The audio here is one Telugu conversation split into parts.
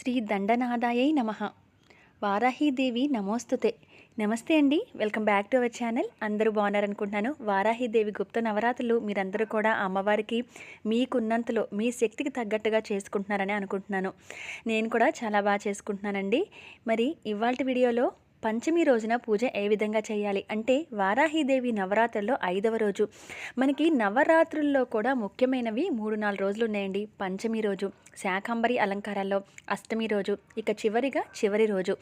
శ్రీ దండనాదాయై నమ. వారాహీదేవి నమోస్తుతే. నమస్తే అండి welcome back to our channel. అందరూ బాగున్నారనుకుంటున్నాను. వారాహీదేవి గుప్త నవరాత్రులు మీరందరూ కూడా అమ్మవారికి మీకున్నంతలో మీ శక్తికి తగ్గట్టుగా చేసుకుంటున్నారని అనుకుంటున్నాను. నేను కూడా చాలా బాగా చేసుకుంటున్నానండి. మరి ఇవాళ వీడియోలో పంచమి రోజున పూజ ఏ విధంగా చేయాలి అంటే వారాహిదేవి నవరాత్రుల్లో ఐదవ రోజు. మనకి నవరాత్రుల్లో కూడా ముఖ్యమైనవి మూడు నాలుగు రోజులు ఉన్నాయండి. పంచమి రోజు శాకంబరి అలంకారాల్లో అష్టమి రోజు ఇక చివరిగా చివరి రోజు.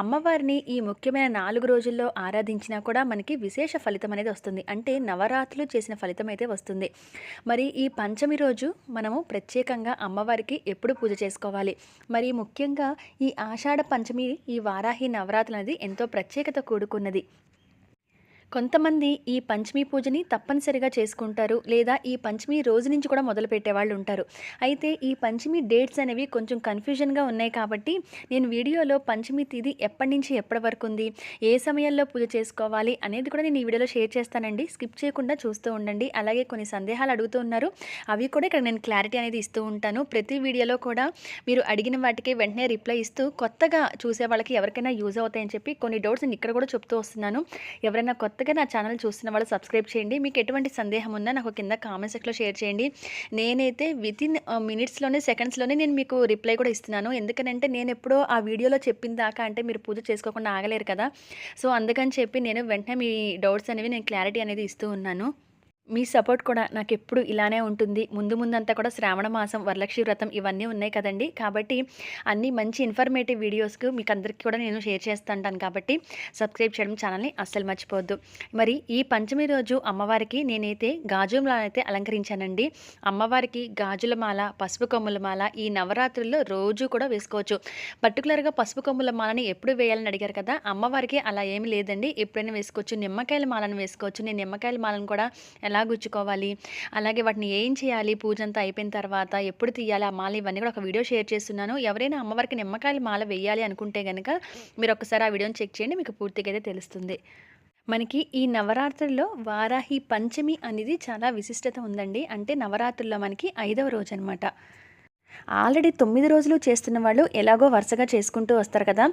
అమ్మవారిని ఈ ముఖ్యమైన నాలుగు రోజుల్లో ఆరాధించినా కూడా మనకి విశేష ఫలితం అనేది వస్తుంది. అంటే నవరాత్రులు చేసిన ఫలితం అయితే వస్తుంది. మరి ఈ పంచమి రోజు మనము ప్రత్యేకంగా అమ్మవారికి ఎప్పుడు పూజ చేసుకోవాలి? మరి ముఖ్యంగా ఈ ఆషాఢ పంచమి ఈ వారాహి నవరాత్రులు అనేది ఎంతో ప్రత్యేకత కూడుకున్నది. కొంతమంది ఈ పంచమి పూజని తప్పనిసరిగా చేసుకుంటారు లేదా ఈ పంచమి రోజు నుంచి కూడా మొదలు పెట్టేవాళ్ళు ఉంటారు. అయితే ఈ పంచమి డేట్స్ అనేవి కొంచెం కన్ఫ్యూజన్గా ఉన్నాయి కాబట్టి నేను వీడియోలో పంచమి తేదీ ఎప్పటి నుంచి ఎప్పటి వరకు ఉంది ఏ సమయంలో పూజ చేసుకోవాలి అనేది కూడా నేను ఈ వీడియోలో షేర్ చేస్తానండి. స్కిప్ చేయకుండా చూస్తూ ఉండండి. అలాగే కొన్ని సందేహాలు అడుగుతూ ఉన్నారు. అవి కూడా ఇక్కడ నేను క్లారిటీ అనేది ఇస్తూ ఉంటాను. ప్రతి వీడియోలో కూడా మీరు అడిగిన వాటికి వెంటనే రిప్లై ఇస్తూ కొత్తగా చూసే వాళ్ళకి ఎవరికైనా యూజ్ అవుతాయని చెప్పి కొన్ని డౌట్స్ నేను ఇక్కడ కూడా చెప్తూ వస్తున్నాను. ఎవరైనా కొత్త కొత్తగా నా ఛానల్ చూస్తున్న వాళ్ళు సబ్స్క్రైబ్ చేయండి. మీకు ఎటువంటి సందేహం ఉన్నా నాకు కింద కామెంట్ సెక్షన్లో షేర్ చేయండి. నేనైతే విత్ ఇన్ మినిట్స్లోనే సెకండ్స్లోనే నేను మీకు రిప్లై కూడా ఇస్తున్నాను. ఎందుకనంటే నేను ఎప్పుడో ఆ వీడియోలో చెప్పిన దాకా అంటే మీరు పూజ చేసుకోకుండా ఆగలేరు కదా. సో అందుకని చెప్పి నేను వెంటనే మీ డౌట్స్ అనేవి నేను క్లారిటీ అనేది ఇస్తూ ఉన్నాను. మీ సపోర్ట్ కూడా నాకు ఎప్పుడు ఇలానే ఉంటుంది. ముందు ముందంతా కూడా శ్రావణ మాసం వరలక్ష్మి వ్రతం ఇవన్నీ ఉన్నాయి కదండి. కాబట్టి అన్ని మంచి ఇన్ఫర్మేటివ్ వీడియోస్కు మీకు అందరికీ కూడా నేను షేర్ చేస్తుంటాను కాబట్టి సబ్స్క్రైబ్ చేయడం ఛానల్ని అస్సలు మర్చిపోవద్దు. మరి ఈ పంచమి రోజు అమ్మవారికి నేనైతే గాజుల అయితే అలంకరించానండి. అమ్మవారికి గాజుల మాల పసుపు కొమ్ముల మాల ఈ నవరాత్రుల్లో రోజు కూడా వేసుకోవచ్చు. పర్టికులర్గా పసుపు కొమ్ముల మాలని ఎప్పుడు వేయాలని అడిగారు కదా అమ్మవారికి అలా ఏమి లేదండి. ఎప్పుడైనా వేసుకోవచ్చు. నిమ్మకాయల మాలను వేసుకోవచ్చు. నేను నిమ్మకాయల మాలను కూడా ఎలా గుచ్చుకోవాలి. అలాగే వాటిని ఏం చేయాలి? పూజ అంతా అయిపోయిన తర్వాత ఎప్పుడు తీయాలి? ఆ మాల ఇవన్నీ కూడా ఒక వీడియో షేర్ చేస్తున్నాను. ఎవరైనా అమ్మవారికి నిమ్మకాయల మాల వేయాలి అనుకుంటే కనుక మీరు ఒకసారి ఆ వీడియోని చెక్ చేయండి మీకు పూర్తిగా అయితే తెలుస్తుంది. మనకి ఈ నవరాత్రుల్లో వారాహి పంచమి అనేది చాలా విశిష్టత ఉందండి. అంటే నవరాత్రుల్లో మనకి ఐదవ రోజు అనమాట ఆల్రెడీ తొమ్మిది రోజులు చేస్తున్న వాళ్ళు ఎలాగో వరుసగా చేసుకుంటూ వస్తారు కదా.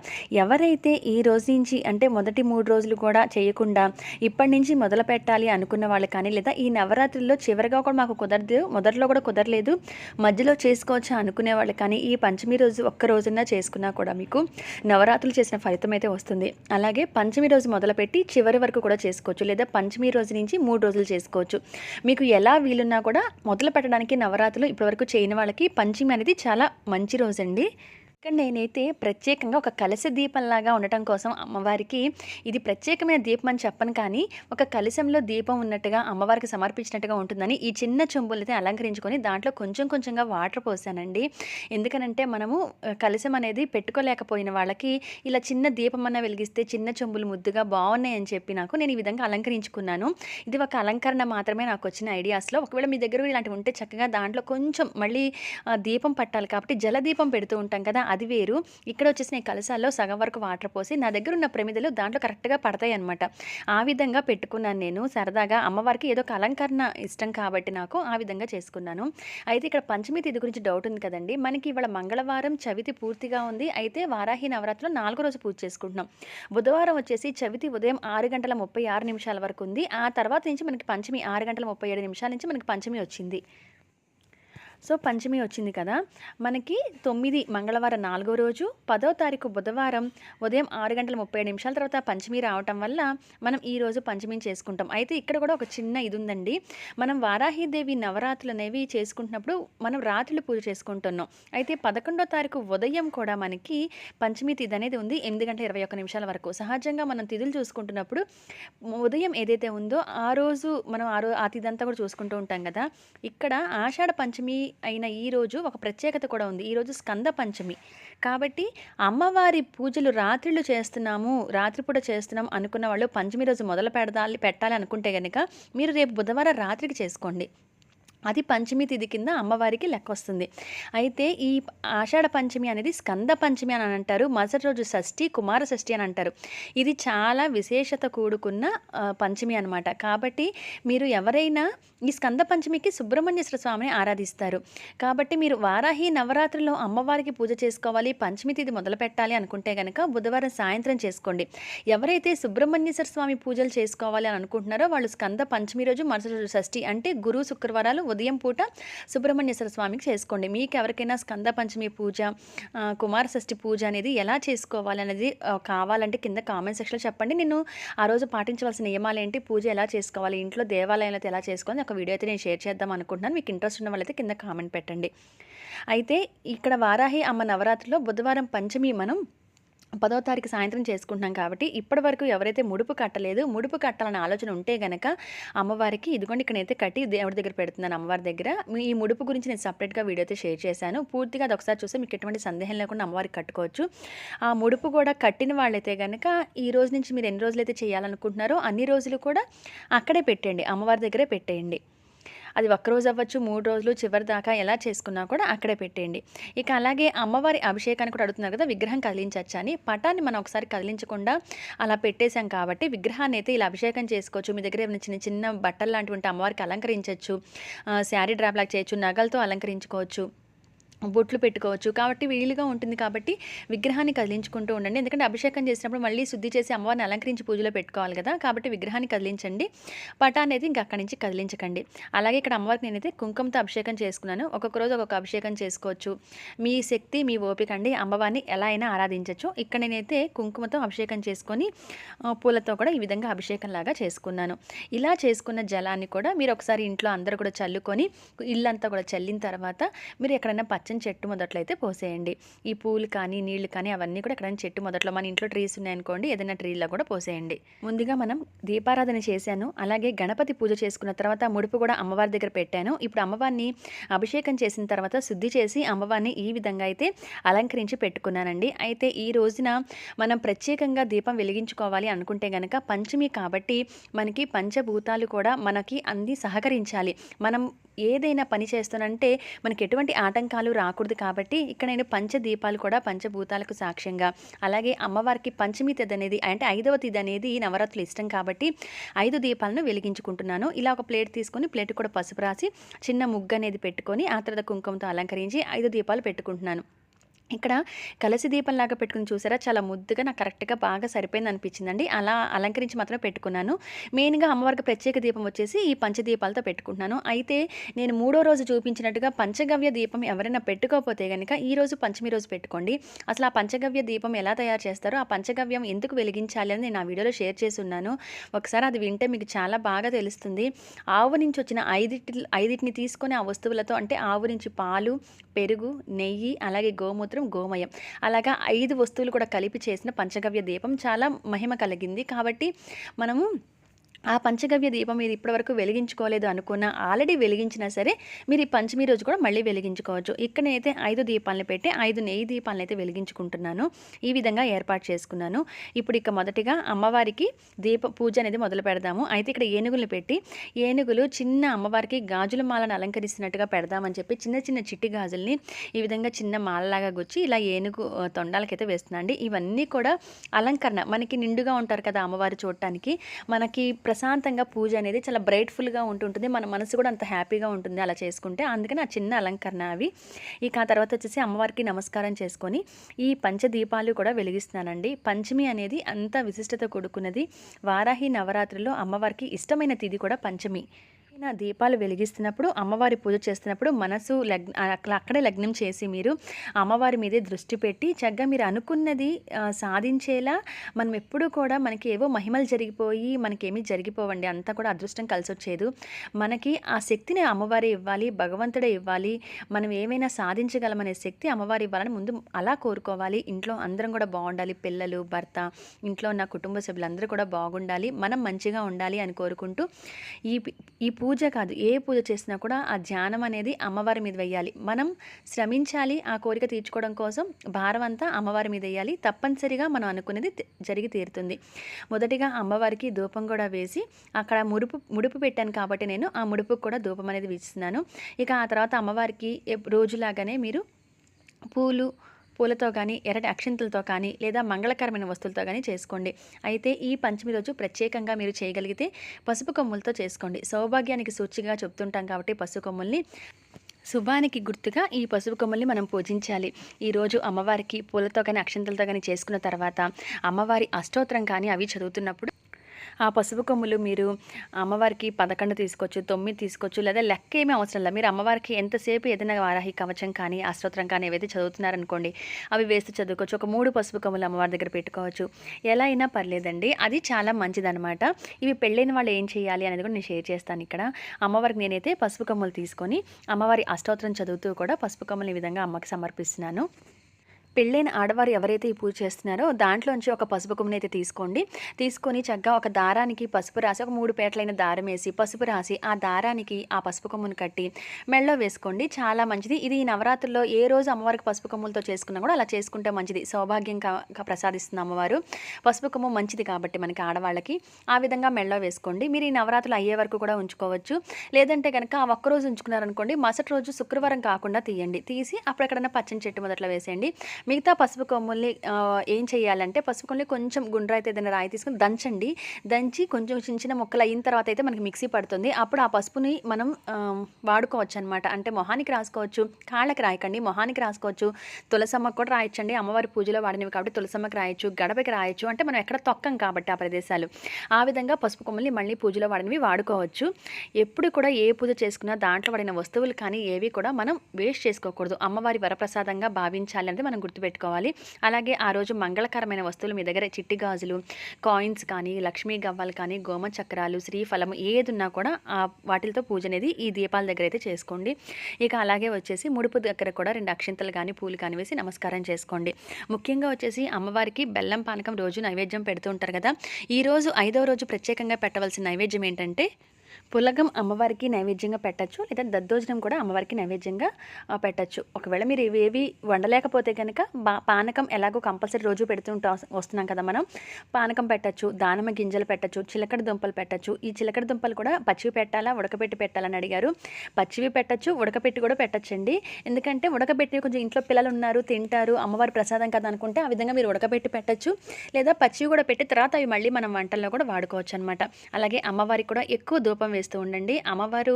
ఎవరైతే ఈ రోజు నుంచి అంటే మొదటి మూడు రోజులు కూడా చేయకుండా ఇప్పటి నుంచి మొదలు పెట్టాలి అనుకున్న వాళ్ళు కానీ లేదా ఈ నవరాత్రుల్లో చివరిగా కూడా మాకు కుదరదు మొదట్లో కూడా కుదరలేదు మధ్యలో చేసుకోవచ్చా అనుకునే వాళ్ళు కానీ ఈ పంచమి రోజు ఒక్క రోజున చేసుకున్నా కూడా మీకు నవరాత్రులు చేసిన ఫలితం అయితే వస్తుంది. అలాగే పంచమి రోజు మొదలుపెట్టి చివరి వరకు కూడా చేసుకోవచ్చు లేదా పంచమి రోజు నుంచి మూడు రోజులు చేసుకోవచ్చు. మీకు ఎలా వీలున్నా కూడా మొదలు పెట్టడానికి నవరాత్రులు ఇప్పటివరకు చేయని వాళ్ళకి పంచమి అనేది చాలా మంచి రోజండి. ఇక్కడ నేనైతే ప్రత్యేకంగా ఒక కలశ దీపంలాగా ఉండటం కోసం అమ్మవారికి ఇది ప్రత్యేకమైన దీపం అని చెప్పను కానీ ఒక కలశంలో దీపం ఉన్నట్టుగా అమ్మవారికి సమర్పించినట్టుగా ఉంటుందని ఈ చిన్న చెంబులైతే అలంకరించుకొని దాంట్లో కొంచెం కొంచెంగా వాటర్ పోసానండి. ఎందుకనంటే మనము కలశం అనేది పెట్టుకోలేకపోయిన వాళ్ళకి ఇలా చిన్న దీపం అన్న వెలిగిస్తే చిన్న చెంబులు ముద్దుగా బాగున్నాయని చెప్పి నాకు నేను ఈ విధంగా అలంకరించుకున్నాను. ఇది ఒక అలంకరణ మాత్రమే నాకు వచ్చిన ఐడియాస్లో. ఒకవేళ మీ దగ్గర ఇలాంటివి ఉంటే చక్కగా దాంట్లో కొంచెం మళ్ళీ దీపం పట్టాలి కాబట్టి జలదీపం పెడుతూ ఉంటాం కదా అది వేరు. ఇక్కడ వచ్చేసి నేను కలసాల్లో సగం వరకు వాటర్ పోసి నా దగ్గర ఉన్న ప్రమిదలు దాంట్లో కరెక్ట్గా పడతాయి అనమాట ఆ విధంగా పెట్టుకున్నాను నేను. సరదాగా అమ్మవారికి ఏదో ఒక అలంకరణ ఇష్టం కాబట్టి నాకు ఆ విధంగా చేసుకున్నాను. అయితే ఇక్కడ పంచమి తిథి గురించి డౌట్ ఉంది కదండి. మనకి ఇవాళ మంగళవారం చవితి పూర్తిగా ఉంది. అయితే వారాహి నవరాత్రిలో నాలుగో రోజు పూజ చేసుకుంటున్నాం. బుధవారం వచ్చేసి చవితి ఉదయం ఆరు గంటల ముప్పై ఆరు నిమిషాల వరకు ఉంది. ఆ తర్వాత నుంచి మనకి పంచమి ఆరు గంటల ముప్పై ఏడు నిమిషాల నుంచి మనకి పంచమి వచ్చింది. సో పంచమి వచ్చింది కదా. మనకి తొమ్మిది మంగళవారం నాలుగో రోజు పదో తారీఖు బుధవారం ఉదయం ఆరు గంటల ముప్పై నిమిషాల తర్వాత పంచమి రావటం వల్ల మనం ఈ రోజు పంచమిని చేసుకుంటాం. అయితే ఇక్కడ కూడా ఒక చిన్న ఇది ఉందండి మనం వారాహిదేవి నవరాత్రులు అనేవి చేసుకుంటున్నప్పుడు మనం రాత్రులు పూజ చేసుకుంటున్నాం. అయితే పదకొండో తారీఖు ఉదయం కూడా మనకి పంచమి తిథి అనేది ఉంది. ఎనిమిది గంటల ఇరవై ఒక్క నిమిషాల వరకు. సహజంగా మనం తిథులు చూసుకుంటున్నప్పుడు ఉదయం ఏదైతే ఉందో ఆ రోజు మనం ఆ రోజు ఆ తిథి అంతా కూడా చూసుకుంటూ ఉంటాం కదా. ఇక్కడ ఆషాఢ పంచమి అయిన ఈరోజు ఒక ప్రత్యేకత కూడా ఉంది. ఈరోజు స్కంద పంచమి. కాబట్టి అమ్మవారి పూజలు రాత్రిళ్ళు చేస్తున్నాము రాత్రిపూట చేస్తున్నాం అనుకున్న వాళ్ళు పంచమి రోజు మొదలు పెడదాలి పెట్టాలి అనుకుంటే కనుక మీరు రేపు బుధవారం రాత్రికి చేసుకోండి. అది పంచమి తిథి కింద అమ్మవారికి లెక్క వస్తుంది అయితే ఈ ఆషాఢ పంచమి అనేది స్కంద పంచమి అని అంటారు మరుసటి రోజు షష్ఠి కుమార షష్ఠి అని అంటారు. ఇది చాలా విశేషత కూడుకున్న పంచమి అనమాట కాబట్టి మీరు ఎవరైనా ఈ స్కంద పంచమికి సుబ్రహ్మణ్యేశ్వర స్వామిని ఆరాధిస్తారు. కాబట్టి మీరు వారాహి నవరాత్రిలో అమ్మవారికి పూజ చేసుకోవాలి పంచమి తిథి మొదలు పెట్టాలి అనుకుంటే కనుక బుధవారం సాయంత్రం చేసుకోండి. ఎవరైతే సుబ్రహ్మణ్యేశ్వర స్వామి పూజలు చేసుకోవాలి అని అనుకుంటున్నారో వాళ్ళు స్కంద పంచమి రోజు మరుసటి రోజు షష్ఠి అంటే గురు శుక్రవారాలు ఉదయం పూట సుబ్రహ్మణ్యేశ్వర స్వామికి చేసుకోండి. మీకు ఎవరికైనా స్కంద పంచమి పూజ కుమార షష్ఠి పూజ అనేది ఎలా చేసుకోవాలి అనేది కావాలంటే కింద కామెంట్ సెక్షన్లో చెప్పండి. నేను ఆ రోజు పాటించవలసిన నియమాలు ఏంటి పూజ ఎలా చేసుకోవాలి? ఇంట్లో దేవాలయంలో ఎలా చేసుకోవాలి? ఒక వీడియో అయితే నేను షేర్ చేద్దాం అనుకుంటున్నాను. మీకు ఇంట్రెస్ట్ ఉన్న వాళ్ళైతే కింద కామెంట్ పెట్టండి. అయితే ఇక్కడ వారాహి అమ్మ నవరాత్రిలో బుధవారం పంచమి మనం పదో తారీఖు సాయంత్రం చేసుకుంటున్నాం కాబట్టి ఇప్పటి వరకు ఎవరైతే ముడుపు కట్టలేదు ముడుపు కట్టాలన్న ఆలోచన ఉంటే గనక అమ్మవారికి ఇదిగోండి ఇక్కడ అయితే కట్టి దేవుడి దగ్గర పెడుతున్నాను అమ్మవారి దగ్గర. మీ ఈ ముడుపు గురించి నేను సపరేట్గా వీడియో అయితే షేర్ చేశాను. పూర్తిగా అది ఒకసారి చూస్తే మీకు ఎటువంటి సందేహం లేకుండా అమ్మవారికి కట్టుకోవచ్చు. ఆ ముడుపు కూడా కట్టిన వాళ్ళైతే కనుక ఈ రోజు నుంచి మీరు ఎన్ని రోజులైతే చేయాలనుకుంటున్నారో అన్ని రోజులు కూడా అక్కడే పెట్టండి అమ్మవారి దగ్గరే పెట్టేయండి. అది ఒక్క రోజు అవ్వచ్చు మూడు రోజులు చివరి దాకా ఎలా చేసుకున్నా కూడా అక్కడే పెట్టేయండి. ఇక అలాగే అమ్మవారి అభిషేకాన్ని కూడా అడుగుతున్నారు కదా విగ్రహం కదిలించవచ్చు అని. పటాన్ని మనం ఒకసారి కదిలించకుండా అలా పెట్టేశాం కాబట్టి విగ్రహాన్ని అయితే ఇలా అభిషేకం చేసుకోవచ్చు. మీ దగ్గర ఏమైనా చిన్న చిన్న బట్టలు లాంటివి ఉంటే అమ్మవారికి అలంకరించవచ్చు శారీ డ్రాప్ లాగా చేయొచ్చు నగలతో అలంకరించుకోవచ్చు. బొట్లు పెట్టుకోవచ్చు. కాబట్టి వీలుగా ఉంటుంది కాబట్టి విగ్రహాన్ని కదిలించుకుంటూ ఉండండి. ఎందుకంటే అభిషేకం చేసినప్పుడు మళ్ళీ శుద్ధి చేసి అమ్మవారిని అలంకరించి పూజలో పెట్టుకోవాలి కదా. కాబట్టి విగ్రహాన్ని కదిలించండి. పట అనేది ఇంకా అక్కడి నుంచి కదిలించకండి. అలాగే ఇక్కడ అమ్మవారికి నేనైతే కుంకుమతో అభిషేకం చేసుకున్నాను. ఒక్కొక్క రోజు ఒక్కొక్క అభిషేకం చేసుకోవచ్చు. మీ శక్తి మీ ఓపిక అండి. అమ్మవారిని ఎలా అయినా ఆరాధించవచ్చు ఇక్కడ నేనైతే కుంకుమతో అభిషేకం చేసుకొని పూలతో కూడా ఈ విధంగా అభిషేకం లాగా చేసుకున్నాను. ఇలా చేసుకున్న జలాన్ని కూడా మీరు ఒకసారి ఇంట్లో అందరూ కూడా చల్లుకొని ఇల్లంతా కూడా చల్లిన తర్వాత మీరు ఎక్కడైనా పచ్చ పచ్చని చెట్టు మొదట్లో అయితే పోసేయండి. ఈ పూలు కానీ నీళ్ళు కానీ అవన్నీ కూడా ఎక్కడైనా చెట్టు మొదట్లో మన ఇంట్లో ట్రీస్ ఉన్నాయనుకోండి ఏదైనా ట్రీలో కూడా పోసేయండి. ముందుగా మనం దీపారాధన చేశాను. అలాగే గణపతి పూజ చేసుకున్న తర్వాత ముడుపు కూడా అమ్మవారి దగ్గర పెట్టాను. ఇప్పుడు అమ్మవారిని అభిషేకం చేసిన తర్వాత శుద్ధి చేసి అమ్మవారిని ఈ విధంగా అయితే అలంకరించి పెట్టుకున్నానండి. అయితే ఈ రోజున మనం ప్రత్యేకంగా దీపం వెలిగించుకోవాలి అనుకుంటే గనక పంచమి కాబట్టి మనకి పంచభూతాలు కూడా మనకి అన్ని సహకరించాలి. మనం ఏదైనా పని చేస్తానంటే మనకి ఎటువంటి ఆటంకాలు రాకూడదు కాబట్టి ఇక్కడ నేను పంచదీపాలు కూడా పంచభూతాలకు సాక్ష్యంగా అలాగే అమ్మవారికి పంచమి తిథి అనేది అంటే ఐదవ తిథి అనేది నవరాత్రులు ఇష్టం కాబట్టి ఐదు దీపాలను వెలిగించుకుంటున్నాను. ఇలా ఒక ప్లేట్ తీసుకొని ప్లేట్ కూడా పసుపు రాసి చిన్న ముగ్గు అనేది పెట్టుకొని ఆ తర్వాత కుంకుమతో అలంకరించి ఐదు దీపాలు పెట్టుకుంటున్నాను. ఇక్కడ కలసి దీపంలాగా పెట్టుకుని చూసారా? చాలా ముద్దుగా నాకు కరెక్ట్గా బాగా సరిపోయింది అనిపించిందండి. అలా అలంకరించి మాత్రమే పెట్టుకున్నాను. మెయిన్గా అమ్మవారికి ప్రత్యేక దీపం వచ్చేసి ఈ పంచదీపాలతో పెట్టుకుంటున్నాను. అయితే నేను మూడో రోజు చూపించినట్టుగా పంచగవ్య దీపం ఎవరైనా పెట్టుకోకపోతే కనుక ఈ రోజు పంచమి రోజు పెట్టుకోండి. అసలు ఆ పంచగవ్య దీపం ఎలా తయారు చేస్తారో ఆ పంచగవ్యం ఎందుకు వెలిగించాలి అని నేను ఆ వీడియోలో షేర్ చేసి ఉన్నాను. ఒకసారి అది వింటే మీకు చాలా బాగా తెలుస్తుంది. ఆవు నుంచి వచ్చిన ఐదిటి ఐదిటిని తీసుకొని ఆ వస్తువులతో అంటే ఆవు నుంచి పాలు పెరుగు నెయ్యి అలాగే గోమూత్రం గోమయం. అలాగా ఐదు వస్తువులు కూడా కలిపి చేసిన పంచగవ్య దీపం చాలా మహిమ కలిగింది. కాబట్టి మనము ఆ పంచగవ్య దీపం మీరు ఇప్పటివరకు వెలిగించుకోలేదు అనుకున్నా ఆల్రెడీ వెలిగించినా సరే మీరు ఈ పంచమి రోజు కూడా మళ్ళీ వెలిగించుకోవచ్చు. ఇక్కడ ఐదు దీపాలను పెట్టి ఐదు నెయ్యి దీపాలను అయితే వెలిగించుకుంటున్నాను. ఈ విధంగా ఏర్పాటు చేసుకున్నాను. ఇప్పుడు ఇక మొదటిగా అమ్మవారికి దీప పూజ అనేది మొదలు పెడదాము. అయితే ఇక్కడ ఏనుగులు పెట్టి ఏనుగులు చిన్న అమ్మవారికి గాజుల మాలను అలంకరిస్తున్నట్టుగా పెడదామని చెప్పి చిన్న చిన్న చిట్టి గాజుల్ని ఈ విధంగా చిన్న మాలలాగా గుచ్చి ఇలా ఏనుగు తొండాలకైతే వేస్తున్నాండి ఇవన్నీ కూడా అలంకరణ మనకి నిండుగా ఉంటారు కదా అమ్మవారు చూడటానికి. మనకి ప్రశాంతంగా పూజ అనేది చాలా బ్రైట్ఫుల్గా ఉంటుంటుంది. మన మనసు కూడా అంత హ్యాపీగా ఉంటుంది అలా చేసుకుంటే. అందుకని ఆ చిన్న అలంకరణ అవి. ఇక ఆ తర్వాత వచ్చేసి అమ్మవారికి నమస్కారం చేసుకొని ఈ పంచదీపాలు కూడా వెలిగిస్తున్నానండి. పంచమి అనేది అంత విశిష్టత కూడుకున్నది. వారాహి నవరాత్రిలో అమ్మవారికి ఇష్టమైన తిథి కూడా పంచమి. నా దీపాలు వెలిగిస్తున్నప్పుడు అమ్మవారి పూజ చేస్తున్నప్పుడు మనసు లగ్న అక్కడ అక్కడే లగ్నం చేసి మీరు అమ్మవారి మీదే దృష్టి పెట్టి చక్కగా మీరు అనుకున్నది సాధించేలా మనం ఎప్పుడూ కూడా మనకి ఏవో మహిమలు జరిగిపోయి మనకేమీ జరిగిపోవండి. అంతా కూడా అదృష్టం కలిసి వచ్చేది మనకి ఆ శక్తిని అమ్మవారే ఇవ్వాలి భగవంతుడే ఇవ్వాలి. మనం ఏమైనా సాధించగలమనే శక్తి అమ్మవారి ఇవ్వాలని ముందు అలా కోరుకోవాలి. ఇంట్లో అందరం కూడా బాగుండాలి. పిల్లలు భర్త ఇంట్లో ఉన్న కుటుంబ సభ్యులందరూ కూడా బాగుండాలి. మనం మంచిగా ఉండాలి అని కోరుకుంటూ ఈ ఈ పూజ కాదు ఏ పూజ చేసినా కూడా ఆ ధ్యానం అనేది అమ్మవారి మీద వేయాలి మనం శ్రమించాలి ఆ కోరిక తీర్చుకోవడం కోసం భారం అంతా అమ్మవారి మీద వేయాలి తప్పనిసరిగా మనం అనుకునేది జరిగి తీరుతుంది. మొదటిగా అమ్మవారికి ధూపం కూడా వేసి అక్కడ ముడుపు ముడుపు పెట్టాను కాబట్టి నేను ఆ ముడుపుకు కూడా ధూపం అనేది వేస్తున్నాను. ఇక ఆ తర్వాత అమ్మవారికి రోజులాగానే మీరు పూలు పూలతో కానీ ఎర్రటి అక్షింతలతో కానీ లేదా మంగళకరమైన వస్తువులతో కానీ చేసుకోండి. అయితే ఈ పంచమి రోజు ప్రత్యేకంగా మీరు చేయగలిగితే పసుపు కొమ్ములతో చేసుకోండి. సౌభాగ్యానికి సూచిగా చెప్తుంటాం కాబట్టి పసుపు కొమ్ముల్ని శుభానికి గుర్తుగా ఈ పసుపు కొమ్మల్ని మనం పూజించాలి. ఈరోజు అమ్మవారికి పూలతో కానీ అక్షంతలతో కానీ చేసుకున్న తర్వాత అమ్మవారి అష్టోత్తరం కానీ అవి చదువుతున్నప్పుడు ఆ పసుపు కొమ్ములు మీరు అమ్మవారికి పదకొండు తీసుకోవచ్చు తొమ్మిది తీసుకోవచ్చు లేదా లెక్క ఏమీ అవసరం లేదు. మీరు అమ్మవారికి ఎంతసేపు ఏదైనా వారాహి కవచం కానీ అష్టోత్రం కానీ ఏవైతే చదువుతున్నారనుకోండి అవి వేస్తూ చదువుకోవచ్చు. ఒక మూడు పసుపు కొమ్ములు అమ్మవారి దగ్గర పెట్టుకోవచ్చు. ఎలా అయినా పర్లేదండి. అది చాలా మంచిదనమాట ఇవి పెళ్ళైన వాళ్ళు ఏం చేయాలి అనేది కూడా నేను షేర్ చేస్తాను ఇక్కడ. అమ్మవారికి నేనైతే పసుపు కొమ్ములు తీసుకొని అమ్మవారి అష్టోత్రం చదువుతూ కూడా పసుపు కొమ్మలు ఈ విధంగా అమ్మకి సమర్పిస్తున్నాను. పెళ్ళైన ఆడవారు ఎవరైతే ఈ పూజ చేస్తున్నారో దాంట్లోంచి ఒక పసుపు కొమ్ముని అయితే తీసుకోండి. తీసుకొని చక్కగా ఒక దారానికి పసుపు రాసి ఒక మూడు పేటలైన దారం వేసి పసుపు రాసి ఆ దారానికి ఆ పసుపు కొమ్మును కట్టి మెళ్ళో వేసుకోండి. చాలా మంచిది. ఇది ఈ నవరాత్రుల్లో ఏ రోజు అమ్మవారికి పసుపు కొమ్ములతో చేసుకున్నా కూడా అలా చేసుకుంటే మంచిది. సౌభాగ్యం ప్రసాదిస్తుంది అమ్మవారు. పసుపు కొమ్ము మంచిది కాబట్టి మనకి ఆడవాళ్ళకి ఆ విధంగా మెళ్ళో వేసుకోండి. మీరు ఈ నవరాత్రులు అయ్యే వరకు కూడా ఉంచుకోవచ్చు. లేదంటే కనుక ఆ ఒక్కరోజు ఉంచుకున్నారనుకోండి మరుసటి రోజు శుక్రవారం కాకుండా తీయండి. తీసి అప్పుడు ఎక్కడైనా పచ్చని చెట్టు మొదట్లో వేసేయండి. మిగతా పసుపు కొమ్ముల్ని ఏం చేయాలంటే పసుపు కొమ్ములు కొంచెం గుండ్ర అయితే ఏదైనా రాయి తీసుకొని దంచండి. దంచి కొంచెం చిన్న చిన్న ముక్కలు అయిన తర్వాత అయితే మనకి మిక్సీ పడుతుంది. అప్పుడు ఆ పసుపుని మనం వాడుకోవచ్చు అనమాట అంటే మొహానికి రాసుకోవచ్చు కాళ్ళకి రాయకండి మొహానికి రాసుకోవచ్చు. తులసమ్మకు కూడా రాయొచ్చండి. అమ్మవారి పూజలో వాడినవి కాబట్టి తులసమ్మకి రాయొచ్చు గడపకి రాయొచ్చు. అంటే మనం ఎక్కడ తొక్కం కాబట్టి ఆ ప్రదేశాలు. ఆ విధంగా పసుపు కొమ్మల్ని మళ్ళీ పూజలో వాడినవి వాడుకోవచ్చు. ఎప్పుడు కూడా ఏ పూజ చేసుకున్నా దాంట్లో వాడిన వస్తువులు కానీ ఏవి కూడా మనం వేస్ట్ చేసుకోకూడదు. అమ్మవారి వరప్రసాదంగా భావించాలి అనేది మనం గుర్తుపెట్టుకోవాలి. అలాగే ఆ రోజు మంగళకరమైన వస్తువులు మీ దగ్గర చిట్టి గాజులు కాయిన్స్ కానీ లక్ష్మీ గవ్వలు కానీ గోమ చక్రాలు శ్రీఫలం ఏది ఉన్నా కూడా ఆ వాటితో పూజ అనేది ఈ దీపాల దగ్గర అయితే చేసుకోండి. ఇక అలాగే వచ్చేసి ముడుపు దగ్గర కూడా రెండు అక్షింతలు కానీ పూలు కానీ వేసి నమస్కారం చేసుకోండి. ముఖ్యంగా వచ్చేసి అమ్మవారికి బెల్లం పానకం రోజు నైవేద్యం పెడుతూ ఉంటారు కదా. ఈరోజు ఐదవ రోజు ప్రత్యేకంగా పెట్టవలసిన నైవేద్యం ఏంటంటే పులగం అమ్మవారికి నైవేద్యంగా పెట్టచ్చు లేదా దద్దోజనం కూడా అమ్మవారికి నైవేద్యంగా పెట్టచ్చు. ఒకవేళ మీరు ఇవేవి వండలేకపోతే కనుక బా పానకం ఎలాగో కంపల్సరీ రోజు పెడుతుంటా వస్తున్నాం కదా మనం పానకం పెట్టచ్చు దానిమ్మ గింజలు పెట్టచ్చు చిలకడ దుంపలు పెట్టచ్చు. ఈ చిలకడ దుంపలు కూడా పచ్చివి పెట్టాలా ఉడకబెట్టి పెట్టాలని అడిగారు. పచ్చివి పెట్టచ్చు ఉడకబెట్టి కూడా పెట్టచ్చండి. ఎందుకంటే ఉడకబెట్టి కొంచెం ఇంట్లో పిల్లలు ఉన్నారు తింటారు అమ్మవారి ప్రసాదం కదా అనుకుంటే ఆ విధంగా మీరు ఉడకబెట్టి పెట్టచ్చు. లేదా పచ్చివి కూడా పెట్టి తర్వాత అవి మళ్ళీ మనం వంటల్లో కూడా వాడుకోవచ్చు అనమాట అలాగే అమ్మవారికి కూడా ఎక్కువ ధూపం వేస్తూ ఉండండి. అమ్మవారు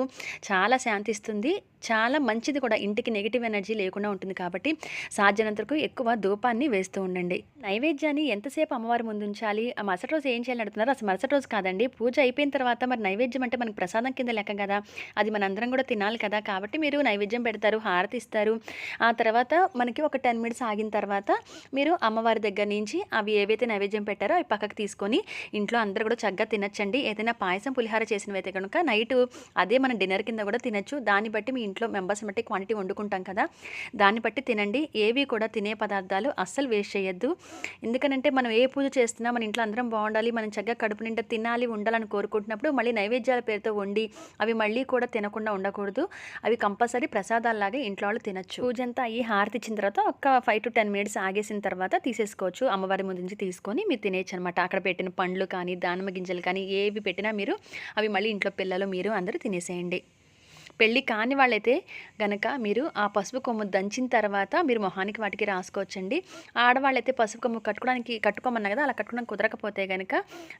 చాలా శాంతిస్తుంది. చాలా మంచిది కూడా. ఇంటికి నెగిటివ్ ఎనర్జీ లేకుండా ఉంటుంది కాబట్టి సాధ్యనంతరకు ఎక్కువ ధూపాన్ని వేస్తూ ఉండండి. నైవేద్యాన్ని ఎంతసేపు అమ్మవారి ముందు ఉంచాలి? ఆ మరుసటి రోజు ఏం చేయాలని అడుగుతున్నారు? అసలు మరుసటి రోజు కాదండి. పూజ అయిపోయిన తర్వాత మరి నైవేద్యం అంటే మనకి ప్రసాదం కింద లెక్క కదా. అది మనందరం కూడా తినాలి కదా. కాబట్టి మీరు నైవేద్యం పెడతారు హారతి ఇస్తారు. ఆ తర్వాత మనకి ఒక టెన్ మినిట్స్ ఆగిన తర్వాత మీరు అమ్మవారి దగ్గర నుంచి అవి ఏవైతే నైవేద్యం పెట్టారో అవి పక్కకు తీసుకొని ఇంట్లో అందరూ కూడా చక్కగా తినచ్చండి. ఏదైనా పాయసం పులిహార చేసినవైతే కనుక నైట్ అదే మన డిన్నర్ కింద కూడా తినచ్చు. దాన్ని బట్టి మీ ఇంట్లో మెంబర్స్ బట్టి క్వాంటిటీ వండుకుంటాం కదా దాన్ని బట్టి తినండి. ఏవి కూడా తినే పదార్థాలు అస్సలు వేస్ట్ చేయొద్దు. ఎందుకనంటే మనం ఏ పూజ చేస్తున్నా మన ఇంట్లో అందరం బాగుండాలి మనం చక్కగా కడుపు నిండా తినాలి ఉండాలని కోరుకుంటున్నప్పుడు మళ్ళీ నైవేద్యాల పేరుతో వండి అవి మళ్ళీ కూడా తినకుండా ఉండకూడదు. అవి కంపల్సరీ ప్రసాదాల్లాగే ఇంట్లో వాళ్ళు తినచ్చు. పూజ అంతా అయ్యి హారతి ఇచ్చిన తర్వాత ఒక ఫైవ్ టు టెన్ మినిట్స్ ఆగేసిన తర్వాత తీసేసుకోవచ్చు. అమ్మవారి ముందు నుంచి తీసుకొని మీరు తినేయచ్చు అనమాట అక్కడ పెట్టిన పండ్లు కానీ దానిమ్మ గింజలు కానీ ఏవి పెట్టినా మీరు అవి మళ్ళీ ఇంట్లో పిల్లలు మీరు అందరూ తినేసేయండి. పెళ్ళి కాని వాళ్ళైతే గనక మీరు ఆ పసుపు కొమ్ము దంచిన తర్వాత మీరు మొహానికి వాటికి రాసుకోవచ్చండి. ఆడవాళ్ళైతే పసుపు కొమ్ము కట్టుకోవడానికి కట్టుకోమన్నా కదా అలా కట్టుకోవడం కుదరకపోతే కనుక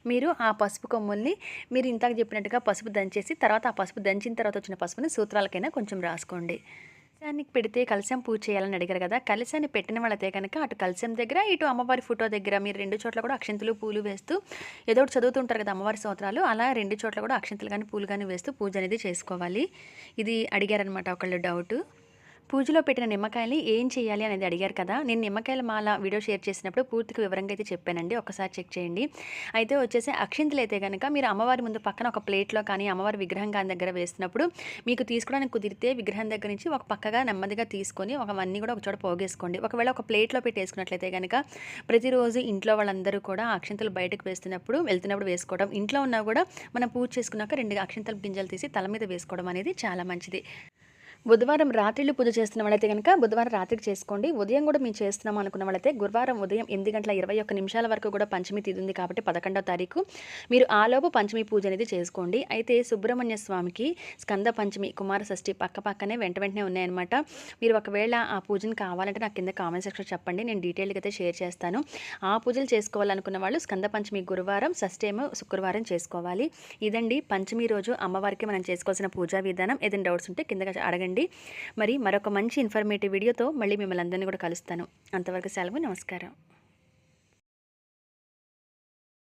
మీరు ఆ పసుపు కొమ్ముల్ని మీరు ఇంతకు చెప్పినట్టుగా పసుపు దంచేసి తర్వాత ఆ పసుపు దంచిన తర్వాత వచ్చిన పసుపుని సూత్రాలకైనా కొంచెం రాసుకోండి. కలిశానికి పెడితే కలశం పూజ చేయాలని అడిగారు కదా కలశాన్ని పెట్టిన వాళ్ళతే కనుక అటు కలశం దగ్గర ఇటు అమ్మవారి ఫోటో దగ్గర మీరు రెండు చోట్ల కూడా అక్షంతులు పూలు వేస్తూ ఏదో ఒకటి చదువుతుంటారు కదా అమ్మవారి స్తోత్రాలు అలా రెండు చోట్ల కూడా అక్షంతులు కానీ పూలు కానీ వేస్తూ పూజ అనేది చేసుకోవాలి. ఇది అడిగారనమాట ఒకళ్ళు డౌట్ పూజలో పెట్టిన నిమ్మకాయలు ఏం చేయాలి అనేది అడిగారు కదా. నేను నిమ్మకాయల మాల వీడియో షేర్ చేసినప్పుడు పూర్తిగా వివరంగా అయితే చెప్పానండి. ఒకసారి చెక్ చేయండి. అయితే వచ్చేసి అక్షింతలు అయితే కనుక మీరు అమ్మవారి ముందు పక్కన ఒక ప్లేట్లో కానీ అమ్మవారి విగ్రహం కానీ దగ్గర వేసినప్పుడు మీకు తీసుకోవడానికి కుదిరితే విగ్రహం దగ్గర నుంచి ఒక పక్కగా నెమ్మదిగా తీసుకొని ఒక అన్నీ కూడా ఒక చోట పోగేసుకోండి. ఒకవేళ ఒక ప్లేట్లో పెట్టి వేసుకున్నట్లయితే కనుక ప్రతిరోజు ఇంట్లో వాళ్ళందరూ కూడా అక్షింతలు బయటకు వేస్తున్నప్పుడు వెళ్తున్నప్పుడు వేసుకోవడం ఇంట్లో ఉన్నా కూడా మనం పూజ చేసుకున్నాక రెండు అక్షింతల గింజలు తీసి తల మీద వేసుకోవడం అనేది చాలా మంచిది. బుధవారం రాత్రిళ్ళు పూజ చేస్తున్న వాళ్ళైతే కనుక బుధవారం రాత్రికి చేసుకోండి. ఉదయం కూడా మేము చేస్తున్నాం అనుకున్న వాళ్ళైతే గురువారం ఉదయం ఎనిమిది గంటల ఇరవై ఒక్క నిమిషాల వరకు కూడా పంచమి తిది ఉంది కాబట్టి పదకొండవ తారీఖు మీరు ఆలోపు పంచమి పూజ అనేది చేసుకోండి. అయితే సుబ్రహ్మణ్య స్వామికి స్కంద పంచమి కుమార షష్ఠి పక్క పక్కనే వెంట వెంటనే ఉన్నాయన్నమాట. మీరు ఒకవేళ ఆ పూజను కావాలంటే నాకు కింద కామెంట్ సెక్షన్ చెప్పండి. నేను డీటెయిల్గా అయితే షేర్ చేస్తాను. ఆ పూజలు చేసుకోవాలనుకున్న వాళ్ళు స్కంద పంచమి గురువారం షష్ఠి ఏమో శుక్రవారం చేసుకోవాలి. ఇదండి పంచమి రోజు అమ్మవారికి మనం చేసుకోవాల్సిన పూజా విధానం. ఏదైనా డౌట్స్ ఉంటే కిందగా అడగండి. మరి మరొక మంచి ఇన్ఫర్మేటివ్ వీడియోతో మళ్ళీ మిమ్మల్ని అందరినీ కూడా కలుస్తాను. అంతవరకు సెలవు నమస్కారం.